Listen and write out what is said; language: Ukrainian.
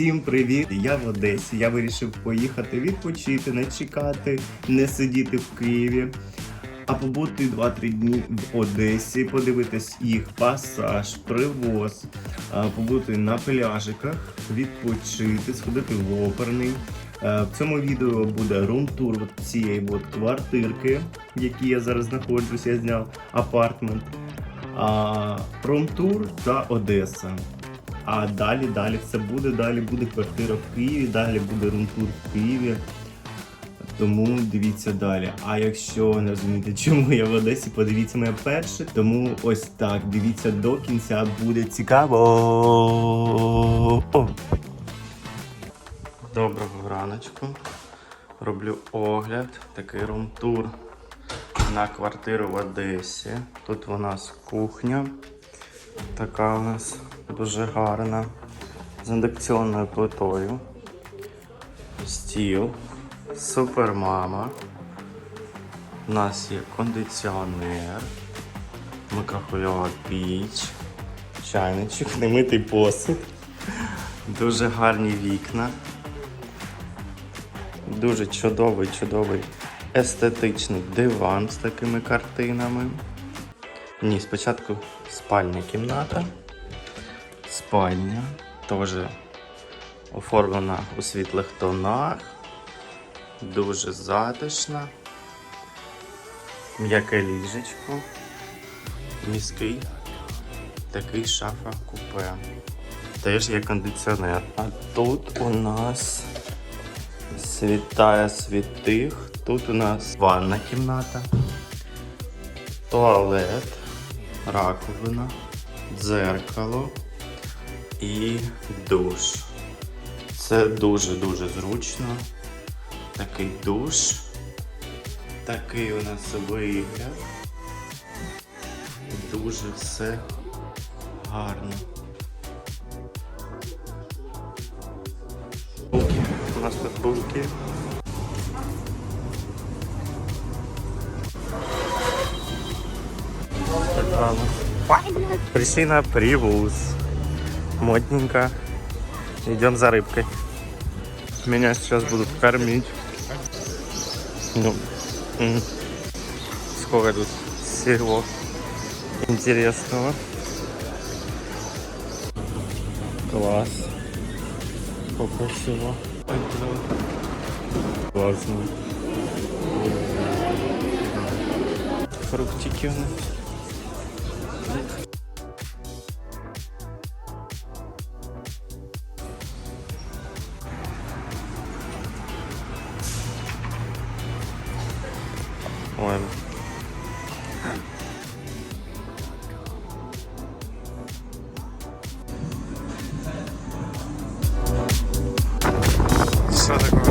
Всім привіт! Я в Одесі. Я вирішив поїхати відпочити, не чекати, не сидіти в Києві, а побути 2-3 дні в Одесі, подивитись їх пасаж, привоз, побути на пляжиках, відпочити, сходити в оперний. В цьому відео буде рум-тур цієї от квартирки, в якій я зараз знаходжусь, я зняв апартмент. Рум-тур та Одеса. А далі, далі все буде. Далі буде квартира в Києві, далі буде рум-тур в Києві. Тому дивіться далі. А якщо не розумієте, чому я в Одесі, подивіться моє перше. Тому ось так, дивіться до кінця, буде цікаво. Доброго раночку. Роблю огляд, такий рум-тур на квартиру в Одесі. Тут у нас кухня. Така у нас дуже гарна. З індукційною плитою. Стіл. Супермама. У нас є кондиціонер, микрохвильова піч, чайничок, немитий посуд. Дуже гарні вікна. Дуже чудовий, чудовий естетичний диван з такими картинами. Ні, спочатку спальня кімната. Спальня теж оформлена у світлих тонах. Дуже затишна. М'яке ліжечко. Міський такий шафа купе. Теж є кондиціонер. А тут у нас світає світих. Тут у нас ванна кімната, туалет, раковина, дзеркало і душ. Це дуже-дуже зручно. Такий душ. Такий у нас вигляд. Дуже все гарно. У нас тут булки. Така вот. На привоз. Модненько. Идем за рыбкой. Меня сейчас будут кормить. Ну, сколько тут всего интересного. Класс. Сколько всего. Классно. Фруктики у нас. one. This is